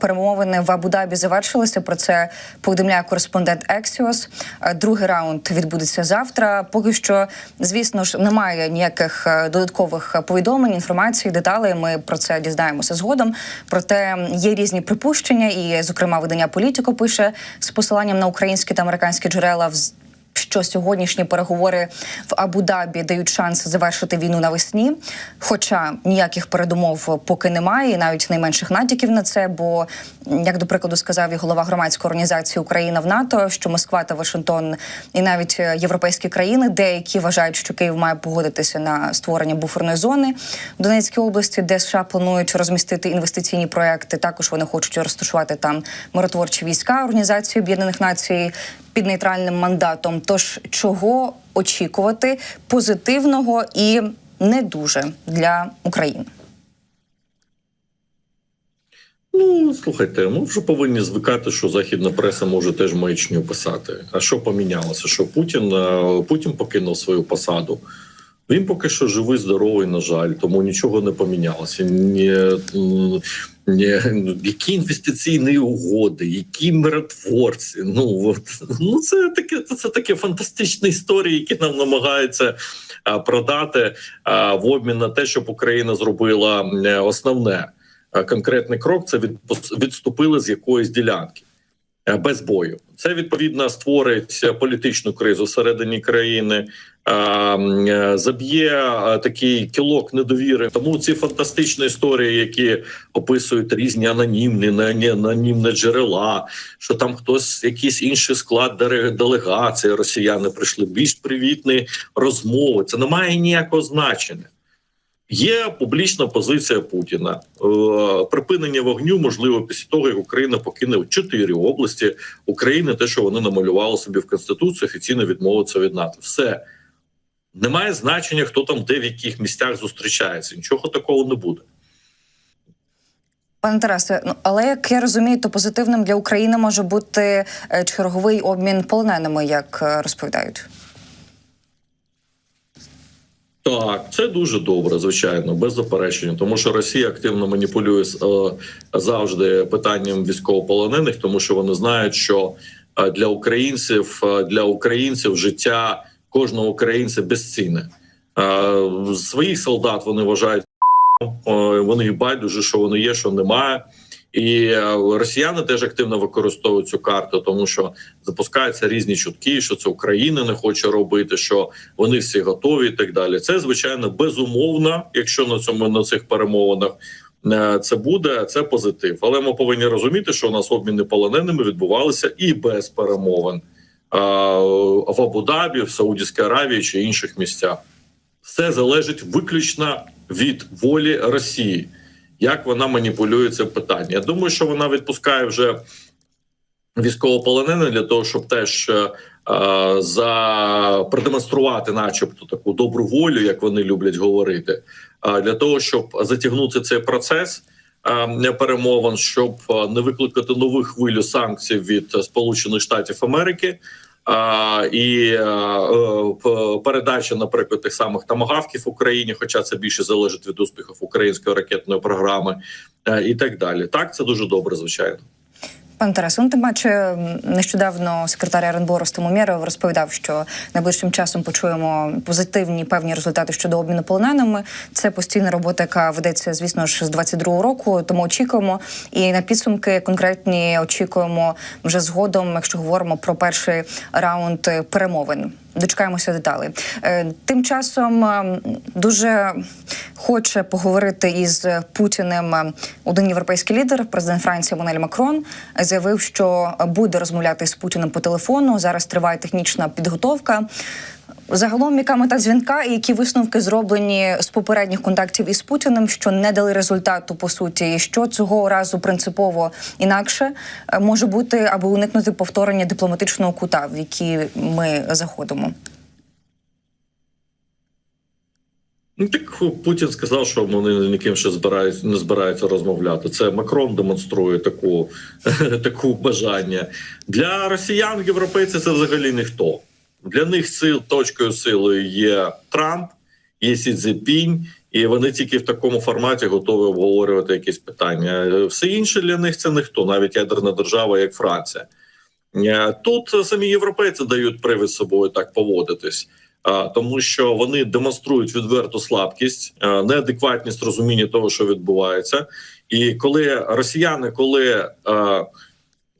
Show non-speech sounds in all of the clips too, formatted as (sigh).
Перемовини в Абу-Дабі завершилися. Про це повідомляє кореспондент Ексіос. Другий раунд відбудеться завтра. Поки що, звісно ж, немає ніяких е, додаткових повідомлень, інформації, деталей. Ми про це дізнаємося згодом. Проте є різні припущення, і, зокрема, видання Політіко пише з посиланням на українські та американські джерела що сьогоднішні переговори в Абу-Дабі дають шанс завершити війну навесні. Хоча ніяких передумов поки немає, і навіть найменших натяків на це. Бо, як до прикладу, сказав і голова громадської організації Україна в НАТО, що Москва та Вашингтон і навіть е, європейські країни, деякі вважають, що Київ має погодитися на створення буферної зони в Донецькій області, де США планують розмістити інвестиційні проекти. Також вони хочуть розташувати там миротворчі війська Організації Об'єднаних Націй під нейтральним мандатом. Тож чого очікувати позитивного і не дуже для України? Ну, слухайте, ми вже повинні звикати, що західна преса може теж маячню писати. А що помінялося? Що Путін е, Путін покинув свою посаду? Він поки що живий, здоровий, на жаль, тому нічого не помінялося. Ні, які інвестиційні угоди, які миротворці. Ну от, ну це таке, це таке фантастичні історії, які нам намагаються продати в обмін на те, щоб Україна зробила основне. Конкретний крок це від, відступили з якоїсь ділянки без бою. Це відповідно створить політичну кризу всередині країни, е, заб'є е, такий кілок недовіри. Тому ці фантастичні історії, які описують різні анонімні анонімні джерела, що там хтось, якийсь інший склад делегації, росіяни прийшли більш привітні розмови. Це не має ніякого значення. Є публічна позиція Путіна. Е, припинення вогню можливо після того, як Україна покине чотири області України. Те, що вони намалювали собі в конституції, офіційно відмовиться від НАТО. Все немає значення, хто там де в яких місцях зустрічається. Нічого такого не буде. Пане Тарасе, ну але як я розумію, то позитивним для України може бути е, черговий обмін полоненими, як е, розповідають. Так, це дуже добре, звичайно, без заперечення, тому що Росія активно маніпулює е, завжди питанням військовополонених, тому що вони знають, що е, для українців е, для українців життя кожного українця безцінне. Своїх солдат вони вважають вони байдуже, що вони є, що немає. І е, росіяни теж активно використовують цю карту, тому що запускаються різні чутки, що це Україна не хоче робити, що вони всі готові, і так далі. Це звичайно безумовно, якщо на цьому на цих перемовинах е, це буде, це позитив. Але ми повинні розуміти, що у нас обміни полоненими відбувалися і без перемовин е, в Абу-Дабі, в Саудівській Аравії чи інших місцях. Все залежить виключно від волі Росії як вона маніпулює це питання. Я думаю, що вона відпускає вже військовополонених для того, щоб теж е, е, за продемонструвати, начебто, таку добру волю, як вони люблять говорити, е, для того, щоб затягнути цей процес. е, Перемовин, щоб е, не викликати нову хвилю санкцій від Сполучених Штатів Америки, і е, е, передача, наприклад, тих самих тамагавків Україні, хоча це більше залежить від успіхів української ракетної програми, е, і так далі. Так, це дуже добре, звичайно. Пане Тарасе, ну тим паче нещодавно секретар РНБО Ростем Умєров розповідав, що найближчим часом почуємо позитивні певні результати щодо обміну полоненими. Це постійна робота, яка ведеться, звісно ж, з 22-го року. Тому очікуємо. І на підсумки конкретні очікуємо вже згодом, якщо говоримо про перший раунд перемовин. Дочекаємося деталей. Е, Тим часом е, дуже хоче поговорити із Путіним е, один європейський лідер, президент Франції Монель Макрон, заявив, що буде розмовляти з Путіним по телефону. Зараз триває технічна підготовка. Загалом, яка мета дзвінка і які висновки зроблені з попередніх контактів із Путіним, що не дали результату по суті, і що цього разу принципово інакше е, може бути, аби уникнути повторення дипломатичного кута, в який ми заходимо. Ну так Путін сказав, що вони ніким ще збирають, не збираються розмовляти. Це Макрон демонструє таку, (laughs) таку бажання для росіян. Європейці це взагалі ніхто. Для них сил точкою сили є Трамп, є Сі Цзепінь, і вони тільки в такому форматі готові обговорювати якісь питання. Е, Все інше для них це ніхто, навіть ядерна держава, як Франція. Е, Тут самі європейці дають привід собою так поводитись, тому що вони демонструють відверту слабкість, е, неадекватність розуміння того, що відбувається. І коли росіяни, коли е,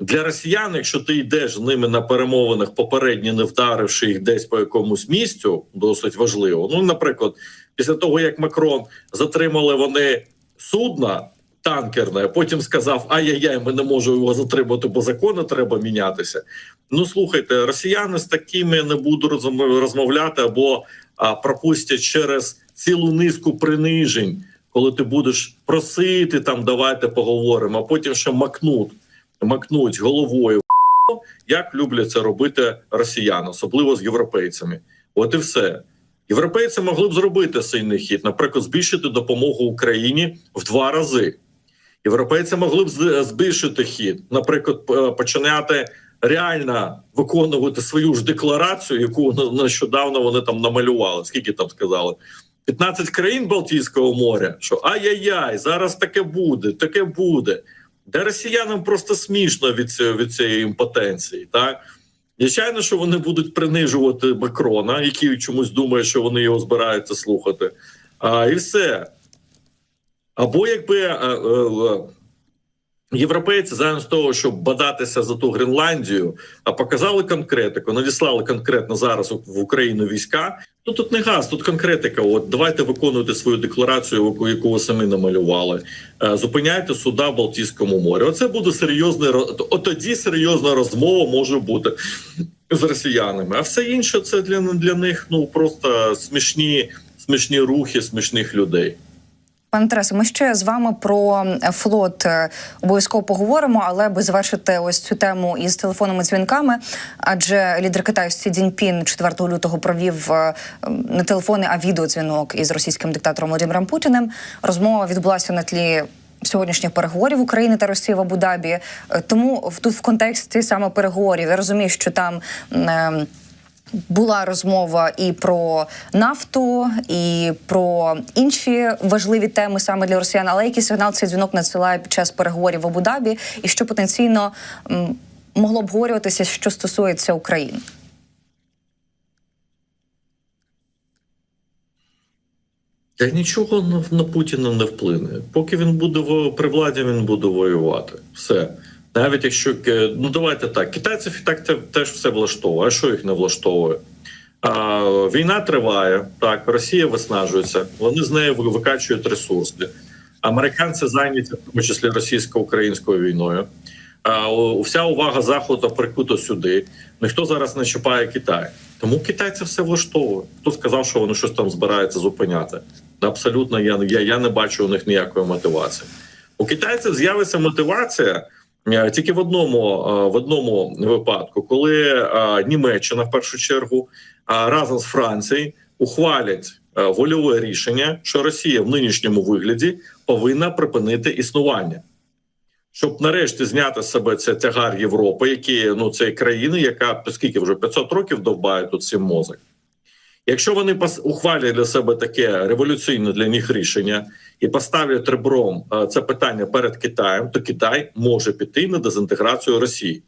для росіян, якщо ти йдеш з ними на перемовинах, попередньо не вдаривши їх десь по якомусь місцю, досить важливо. Ну, наприклад, після того як Макрон затримали вони судна танкерне, потім сказав: Ай-яй-яй, ми не можемо його затримати, бо закони треба мінятися. Ну слухайте, росіяни з такими не будуть розмов- розмовляти або а, пропустять через цілу низку принижень, коли ти будеш просити там, давайте поговоримо, а потім ще макнуть, макнуть головою, як люблять це робити росіяни, особливо з європейцями. От і все. Європейці могли б зробити сильний хід, наприклад, збільшити допомогу Україні в два рази. Європейці могли б збільшити хід, наприклад, починати реально виконувати свою ж декларацію, яку нещодавно вони там намалювали. Скільки там сказали? 15 країн Балтійського моря. Що ай-яй-яй, зараз таке буде, таке буде. Де росіянам просто смішно від цієї, від цієї імпотенції, так? Звичайно, що вони будуть принижувати Макрона, який чомусь думає, що вони його збираються слухати. А, і все. Або якби А, е, е, європейці замість того, щоб бадатися за ту Гренландію, а показали конкретику, надіслали конкретно зараз в Україну війська. Ну тут не газ, тут конкретика. От давайте виконуйте свою декларацію, яку- ви самі намалювали. Е, Зупиняйте суда в Балтійському морі. Оце буде серйозний от тоді серйозна розмова може бути з росіянами. А все інше це для, для них ну просто смішні, смішні рухи смішних людей. Пане Тарасе, ми ще з вами про е, флот е, обов'язково поговоримо, але аби завершити ось цю тему із телефонними дзвінками. Адже лідер Китаю Сі Цзіньпін 4 лютого провів е, не телефонний, а відеодзвінок із російським диктатором Володимиром Путіним. Розмова відбулася на тлі. Сьогоднішніх переговорів України та Росії в Абу-Дабі. Е, Тому тут в контексті саме переговорів я розумію, що там ем, була розмова і про нафту, і про інші важливі теми саме для росіян. Але який сигнал цей дзвінок надсилає під час переговорів в Абу-Дабі, і що потенційно могло обговорюватися, що стосується України? Та нічого на, на Путіна не вплине. Поки він буде при владі, він буде воювати. Все. Навіть якщо е, ну давайте так, китайців і так те- теж все влаштовує. А що їх не влаштовує? А, війна триває, так, Росія виснажується, вони з нею викачують ресурси. Американці зайняті, в тому числі російсько-українською війною. А, вся увага Заходу прикута сюди. Ніхто зараз не чіпає Китай. Тому китайці все влаштовує. Хто сказав, що вони щось там збираються зупиняти? Абсолютно, я, я, я не бачу у них ніякої мотивації. У китайців з'явиться мотивація тільки в одному, е, в одному випадку, коли е, Німеччина в першу чергу е, разом з Францією ухвалять е, вольове рішення, що Росія в нинішньому вигляді повинна припинити існування. Щоб нарешті зняти з себе цей тягар Європи, які ну це країни, яка скільки вже 500 років довбає тут цим мозок. Якщо вони ухвалять для себе таке революційне для них рішення і поставлять ребром е, це питання перед Китаєм, то Китай може піти на дезінтеграцію Росії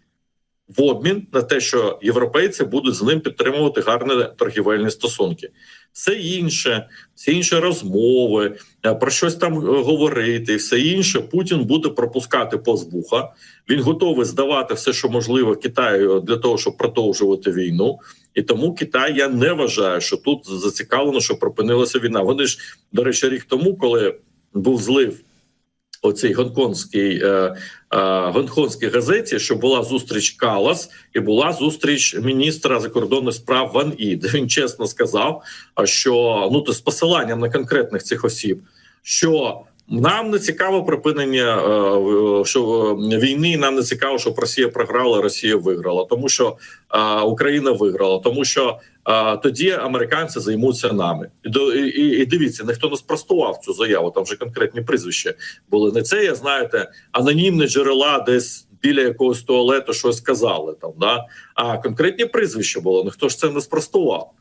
в обмін на те, що європейці будуть з ним підтримувати гарні торгівельні стосунки. Все інше, всі інші розмови, е, про щось там е, говорити, все інше Путін буде пропускати повз вуха. Він готовий здавати все, що можливо Китаю для того, щоб продовжувати війну. І тому Китай я не вважаю, що тут зацікавлено, що припинилася війна. Вони ж, до речі, рік тому, коли був злив оцій гонконгській е, е, гонконгській газеті, що була зустріч Калас і була зустріч міністра закордонних справ Ван І, де він чесно сказав, що ну то з посиланням на конкретних цих осіб, що нам не цікаво припинення е, що е, війни. Нам не цікаво, щоб Росія програла, Росія виграла, тому що е, Україна виграла, тому що тоді американці займуться нами. І дивіться, ніхто не спростував цю заяву. Там вже конкретні прізвища були. Не це, я знаєте, анонімні джерела десь. Біля якогось туалету щось сказали там, да а конкретні прізвища було. Ніхто ж це не спростував.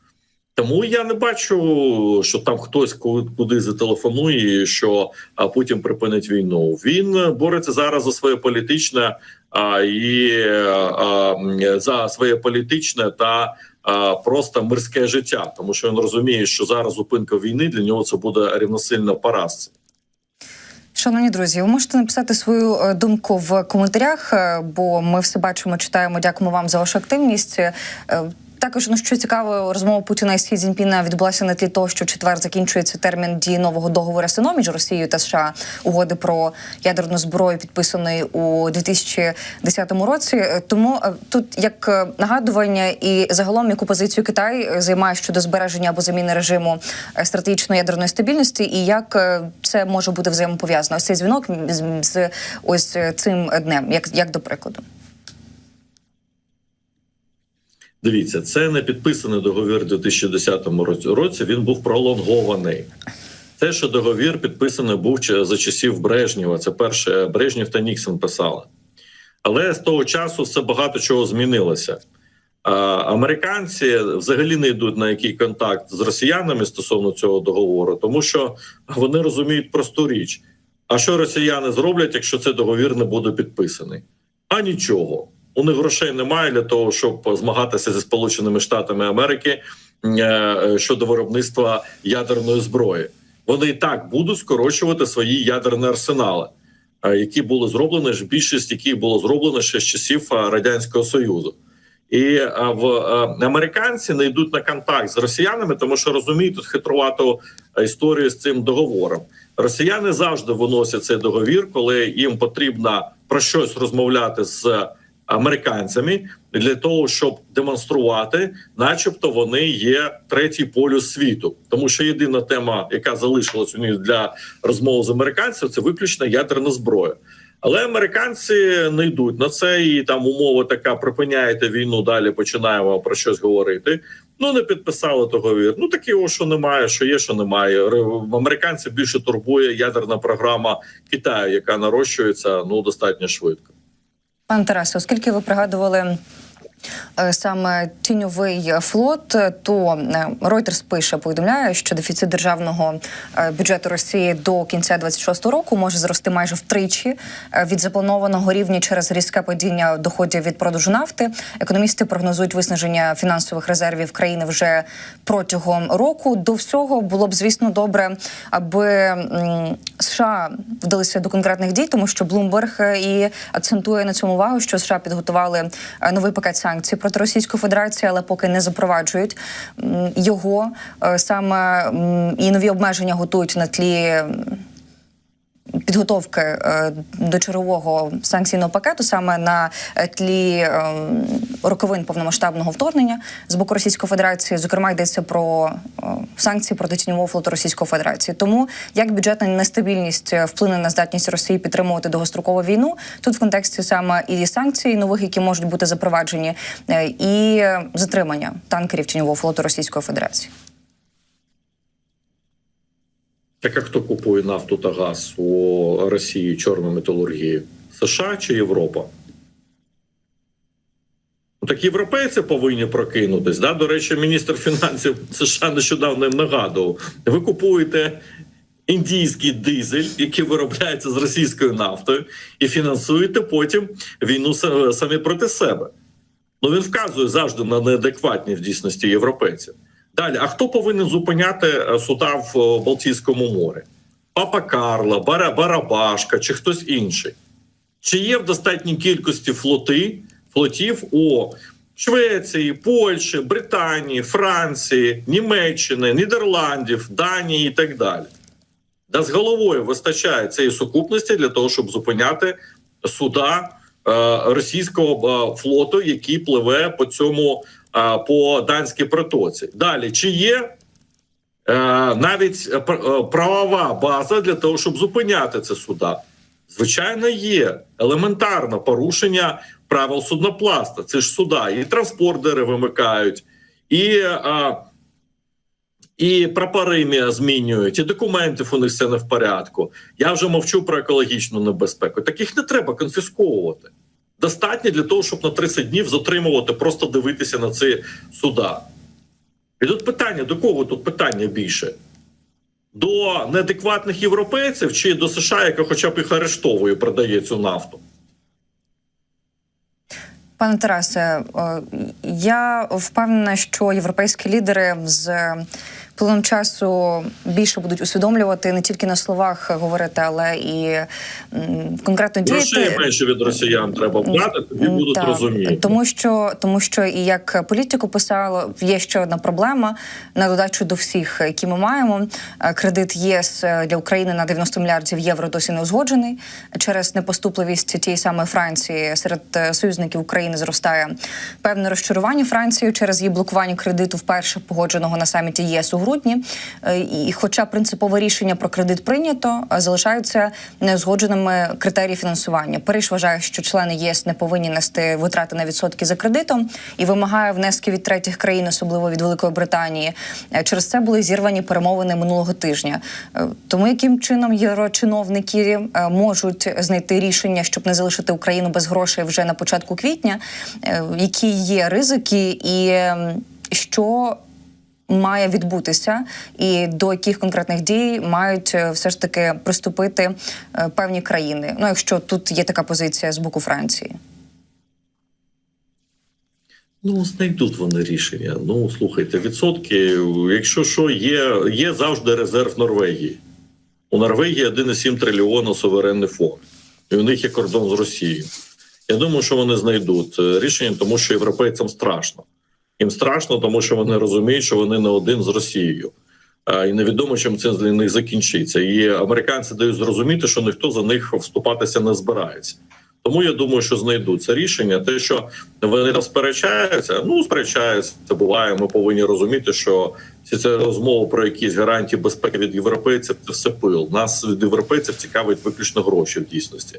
Тому я не бачу, що там хтось куди зателефонує, що Путін припинить війну. Він бореться зараз за своє політичне а, і а, за своє політичне та а, просто мирське життя, тому що він розуміє, що зараз зупинка війни для нього це буде рівносильно поразці. Шановні друзі, ви можете написати свою е, думку в коментарях, е, бо ми все бачимо, читаємо. Дякуємо вам за вашу активність. Також ну що цікаво, розмова Путіна і Сі Цзіньпіна відбулася на тлі того, що четвер закінчується термін дії нового договору СНО між Росією та США угоди про ядерну зброю, підписаної у 2010 році. Е, Тому е, тут як е, нагадування і загалом яку позицію Китай займає щодо збереження або заміни режиму стратегічної ядерної стабільності, і як це може бути взаємопов'язано. Ось цей дзвінок з, ось цим днем, як, як до прикладу. Дивіться, це не підписаний договір у 2010 році-. Він був пролонгований. Це, що договір підписаний був за часів Брежнєва. Це перше Брежнєв та Ніксон писали. Але з того часу все багато чого змінилося. Американці взагалі не йдуть на який контакт з росіянами стосовно цього договору, тому що вони розуміють просту річ: а що росіяни зроблять, якщо цей договір не буде підписаний? А нічого. У них грошей немає для того, щоб змагатися зі Сполученими Штатами Америки е, щодо виробництва ядерної зброї. Вони і так будуть скорочувати свої ядерні арсенали, е, які були зроблені ж більшість, яких було зроблено ще з часів е, радянського союзу. І в американці не йдуть на контакт з росіянами, тому що розуміють тут хитрувату історію з цим договором. Росіяни завжди виносять цей договір, коли їм потрібно про щось розмовляти з американцями для того, щоб демонструвати, начебто, вони є третій полюс світу, тому що єдина тема, яка залишилась у них для розмови з американцями, це виключно ядерна зброя. Але американці не йдуть на це, і там умова така: припиняєте війну, далі починаємо про щось говорити. Ну не підписали договір. Ну такі о, що немає, що є, що немає. Американців більше турбує ядерна програма Китаю, яка нарощується ну достатньо швидко. Пане Тарасе, оскільки ви пригадували. Е, Саме тіньовий флот, е, то е, Reuters пише, повідомляє, що дефіцит державного бюджету Росії до кінця 26 року може зрости майже втричі від запланованого рівня через різке падіння доходів від продажу нафти. Економісти прогнозують виснаження фінансових резервів країни вже протягом року. До всього було б звісно добре, аби США вдалися до конкретних дій, тому що Блумберг і акцентує на цьому увагу, що США підготували новий пакет санкцій проти Російської Федерації, але поки не запроваджують його Е, саме і нові обмеження готують на тлі. Підготовки е, до чергового санкційного пакету саме на е, тлі е, роковин повномасштабного вторгнення з боку Російської Федерації, зокрема йдеться про санкції проти тіньового флоту Російської Федерації. Тому як бюджетна нестабільність вплине на здатність Росії підтримувати довгострокову війну, тут в контексті саме і санкцій нових, які можуть бути запроваджені, і затримання танкерів тіньового флоту Російської Федерації. Так а хто купує нафту та газ у Росії чорну металургію? США чи Європа? Ну, так європейці повинні прокинутись. Да? До речі, міністр фінансів США нещодавно нагадував. Ви купуєте індійський дизель, який виробляється з російською нафтою, і фінансуєте потім війну самі проти себе. Ну він вказує завжди на неадекватні в дійсності європейців. Далі, а хто повинен зупиняти е, суда в е, Балтійському морі? Папа Карло, Бара, Барабашка чи хтось інший? Чи є в достатній кількості флоти, флотів у Швеції, Польщі, Британії, Франції, Німеччини, Нідерландів, Данії і так далі? Да з головою вистачає цієї сукупності для того, щоб зупиняти суда е, російського е, флоту, який пливе по цьому по данській протоці. Далі чи є е, навіть е, е, правова база для того, щоб зупиняти це суда? Звичайно, є елементарне порушення правил суднопласта. Це ж суда, і транспордери вимикають, і. і прапори змінюють, і документів у них все не в порядку. Я вже мовчу про екологічну небезпеку. Таких не треба конфісковувати. Достатньо для того, щоб на 30 днів затримувати, просто дивитися на ці суда. І тут питання: до кого тут питання більше? До неадекватних європейців чи до США, яка хоча б їх арештовує, продає цю нафту? Пане Тарасе, е, я впевнена, що європейські лідери з плином часу більше будуть усвідомлювати не тільки на словах говорити, але і конкретно Грошей менше від росіян треба брати, тоді будуть так, розуміти. Тому що, тому що і як політику писало, є ще одна проблема на додачу до всіх, які ми маємо. Е, Кредит ЄС для України на 90 мільярдів євро досі не узгоджений через непоступливість тієї самої Франції серед е, союзників України зростає певне розчарування Францією через її блокування кредиту вперше погодженого на саміті ЄС у грудні. Е, І, хоча принципове рішення про кредит прийнято, е, залишаються неузгодженими критерії фінансування. Париж вважає, що члени ЄС не повинні нести витрати на відсотки за кредитом і вимагає внески від третіх країн, особливо від Великої Британії. Е, Через це були зірвані перемовини минулого тижня. Тому яким чином єврочиновники можуть знайти рішення, щоб не залишити Україну без грошей вже на початку квітня? Які є ризики, і ем, що має відбутися, і до яких конкретних дій мають е, все ж таки приступити е, певні країни? Ну, якщо тут є така позиція з боку Франції. Ну, знайдуть вони рішення. Ну, слухайте, відсотки, якщо що, є, є завжди резерв Норвегії. У Норвегії 1,7 трильйона суверенний фонд, і у них є кордон з Росією. Я думаю, що вони знайдуть е, рішення, тому що європейцям страшно. Їм страшно, тому що вони розуміють, що вони не один з Росією. І невідомо, чим це для них закінчиться. І американці дають зрозуміти, що ніхто за них вступатися не збирається. Тому я думаю, що знайдуть це рішення. Те, що вони там сперечаються, ну сперечаються, це буває. Ми повинні розуміти, що всі це розмови про якісь гарантії безпеки від європейців це все пил. Нас від європейців цікавить виключно гроші в дійсності.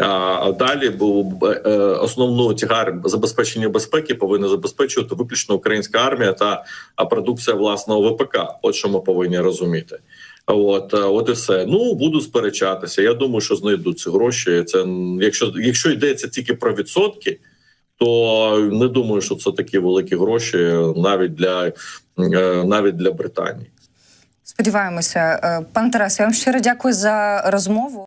А далі бу- е, е, основну тягар забезпечення безпеки повинна забезпечувати виключно українська армія та продукція власного ВПК. От що ми повинні розуміти. От, е, от і все. Ну буду сперечатися. Я думаю, що знайдуть ці гроші. Це якщо, якщо йдеться тільки про відсотки, то не думаю, що це такі великі гроші навіть для навіть для Британії. Сподіваємося, пане Тарасе, я вам щиро дякую за розмову.